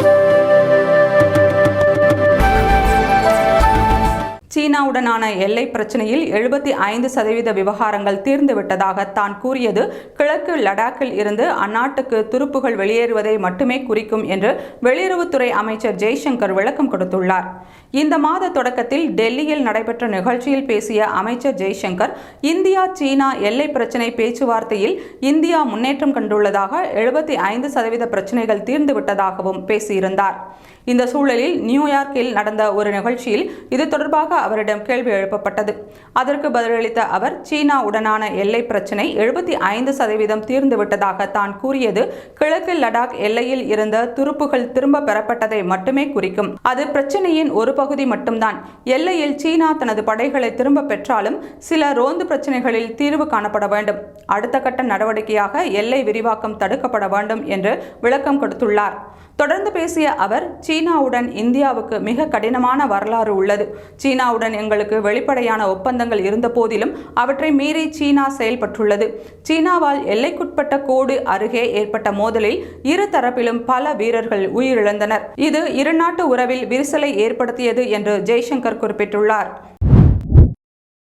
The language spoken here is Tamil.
Thank you. சீனாவுடனான எல்லை பிரச்சனையில் எழுபத்தி ஐந்து சதவீத விவகாரங்கள் தீர்ந்துவிட்டதாக தான் கூறியது. கிழக்கு லடாக்கில் இருந்து அந்நாட்டுக்கு துருப்புகள் வெளியேறுவதை மட்டுமே குறிக்கும் என்று வெளியுறவுத்துறை அமைச்சர் ஜெய்சங்கர் விளக்கம் கொடுத்துள்ளார். இந்த மாத தொடக்கத்தில் டெல்லியில் நடைபெற்ற நிகழ்ச்சியில் பேசிய அமைச்சர் ஜெய்சங்கர் இந்தியா சீனா எல்லை பிரச்சினை பேச்சுவார்த்தையில் இந்தியா முன்னேற்றம் கண்டுள்ளதாக எழுபத்தி ஐந்து சதவீத பிரச்சினைகள் தீர்ந்துவிட்டதாகவும் பேசியிருந்தார். இந்த சூழலில் நியூயார்க்கில் நடந்த ஒரு நிகழ்ச்சியில் இது தொடர்பாக அவர் அவரிடம் கேள்வி எழுப்பப்பட்டது. அதற்கு பதிலளித்த அவர் சீனாவுடனான எல்லை பிரச்சினை எழுபத்தி ஐந்து சதவீதம் தீர்ந்துவிட்டதாக தான் கூறியது. கிழக்கு லடாக் எல்லையில் இருந்த துருப்புகள் திரும்ப பெறப்பட்டதை மட்டுமே குறிக்கும். அது பிரச்சினையின் ஒரு பகுதி மட்டும்தான். எல்லையில் சீனா தனது படைகளை திரும்ப பெற்றாலும் சில ரோந்து பிரச்சினைகளில் தீர்வு காணப்பட வேண்டும். அடுத்த கட்ட நடவடிக்கையாக எல்லை விரிவாக்கம் தடுக்கப்பட வேண்டும் என்று விளக்கம் கொடுத்துள்ளார். தொடர்ந்து பேசிய அவர் சீனாவுடன் இந்தியாவுக்கு மிக கடினமான வரலாறு உள்ளது. சீனாவுடன் எங்களுக்கு வெளிப்படையான ஒப்பந்தங்கள் இருந்த போதிலும் அவற்றை மீறி சீனா செயல்பட்டுள்ளது. சீனாவால் எல்லைக்குட்பட்ட கோடு அருகே ஏற்பட்ட மோதலில் இரு தரப்பிலும் பல வீரர்கள் உயிரிழந்தனர். இது இருநாட்டு உறவில் விரிசலை ஏற்படுத்தியது என்று ஜெய்சங்கர் குறிப்பிட்டுள்ளார்.